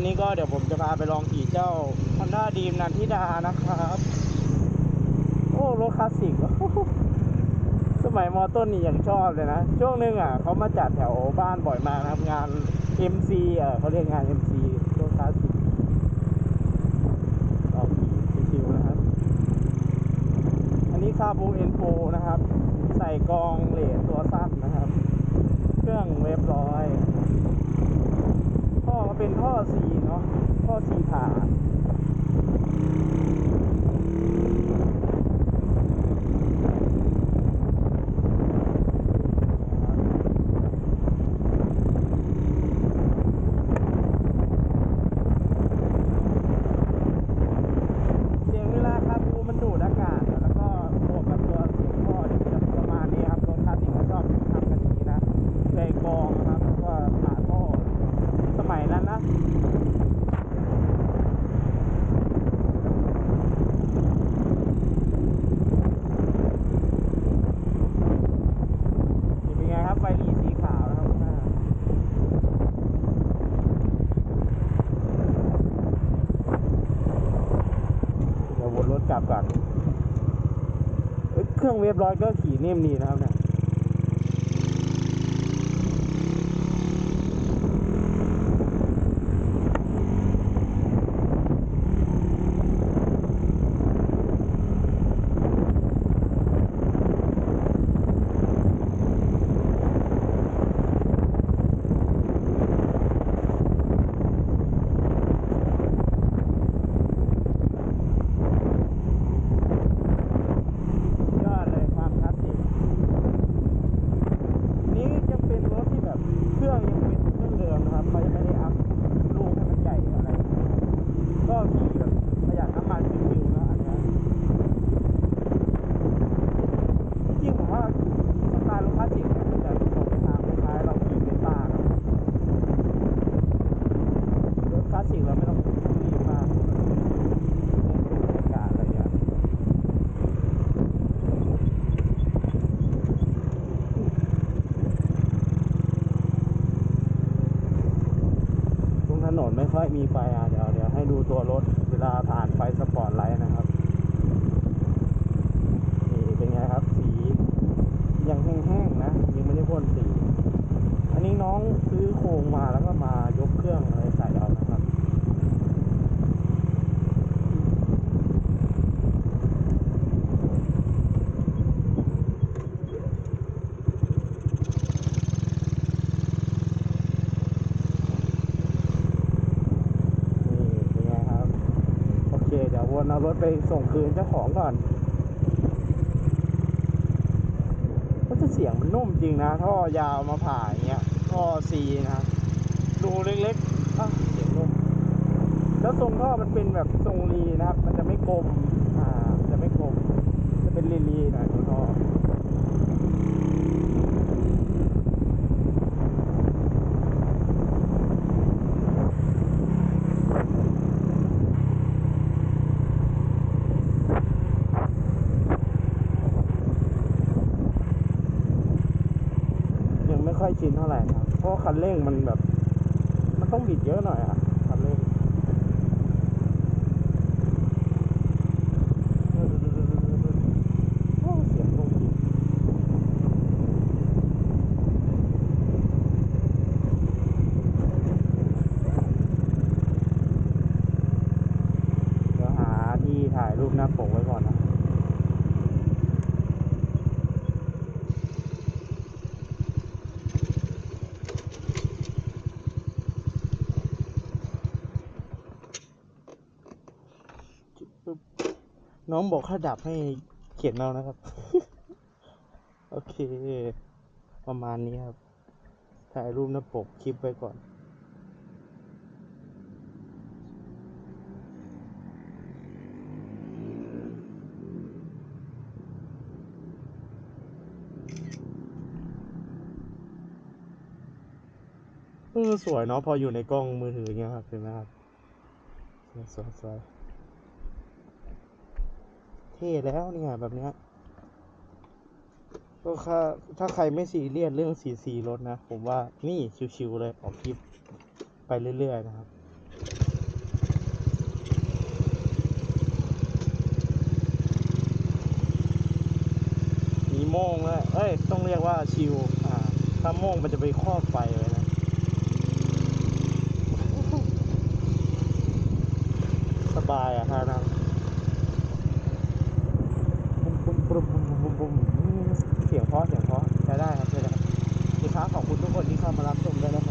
วันนี้ก็เดี๋ยวผมจะพาไปลองขี่เจ้า Honda d r e a m นันทิดานะครับ โอ้รถคลาสสิกสมัยมอต้นนี่ยังชอบเลยนะ ช่วงหนึงอะเขามาจัดแถวบ้านบ่อยมากนะครับงาน MC เออเขาเรียกงาน MC รถคลาสสิกลองขี่ชิวๆนะครับ อันนี้คาบูเอ็นโฟนะครับ ใส่กองเหลนตัวสั้นนะครับ เครื่องเรียบร้อย เป็นท่อสีเนาะท่อสีผ่าเสียงเวลาคาบูมันดูดอากาศอะแล้วก็บวกกับตัวเสียงท่อที่จะประมาณนี้ครับรถคลาสสิกเขาชอบทำกันอย่างนี้นะใส่กรองนะครับแล้วก็ผ่าท่อ สมัยนั้นนะ นี่เป็นไงครับไฟหลีสีขาวนะครับข้างหน้าเดี๋ยววนรถกลับก่อนเอ้ยเค รื่องเวฟร้อยก็ขี่นิ่มดีนะครับเนี่ย ยอดเลยความคลาสสิกนี่ยังเป็นรถที่แบบเครื่องยังเป็นเครื่องเดิมนะครับเขายังไม่ได้อัพลูกให้มันใหญ่อะไร ก็ขี่แบบประหยัดน้ำมันชิวๆนะอันเนี้ยจริงๆผมว่าสไตล์รถคลาสสิกเนี่ยมันจะส่งไปทางคล้ายๆเราขี่เป็นต้านะรถคลาสสิกเราไม่ต้องรีบมากเน้นดูบรรยากาศอะไรอย่างเงี้ย ตรงถนนไม่ค่อยมีไฟอะเดี๋ยวเดี๋ยวให้ดูตัวรถเวลาผ่านไฟสปอร์ตไลท์นะครับ นี่เป็นไงครับ สียังแห้งๆนะ ยังไม่ได้พ่นสี อันนี้น้องซื้อโครงมาแล้วก็มายกเครื่องอะไรใส่เอานะครับ นี่เป็นไงครับ โอเค เดี๋ยววนเอารถ ไปส่งคืนเจ้าของก่อนก็จะเสียงมันนุ่มจริงนะ ท่อยาวมาผ่าอย่างเงี้ย ท่อซีนะดูเล็กๆอะเสียงนุ่มแล้วทรงท่อมันเป็นแบบทรงรีนะครับ มันจะไม่กลม อ่า จะไม่กลม จะเป็นรีๆหน่อยตัวท่อ ยังไม่ค่ อยชินเท่าไหร่ครับเพราะคันเร่งมันแบบ มันต้องบิดเยอะหน่อยอะคับร่ง โอ้เสียงลงจริงเดี๋ยวหาที่ถ่ายรูปหน้าปกไว้ก่อนนะ ปึ๊บ น้องบอกถ้าดับให้เขียนเอานะครับ โอเค ประมาณนี้ครับ ถ่ายรูปหน้าปกคลิปไว้ก่อนเออสวยเนาะพออยู่ในกล้องมือถืออย่างเงี้ยครับเห็นไหมครับ สวยสวย เท่แล้วเนี่ยแบบเนี้ยก็ถ้าถ้าใครไม่ซีเรียสเรื่องสีสีรถนะ ผมว่านี่ชิวๆเลยออกคลิปไปเรื่อย ๆ นะครับมีโมงแล้วเอ้ย ต้องเรียกว่าชิว อ่า ถ้าโมงมันจะไปครอบไฟไว้นะสบายอะฮะนะ เข้ามารับชมได้แล้ว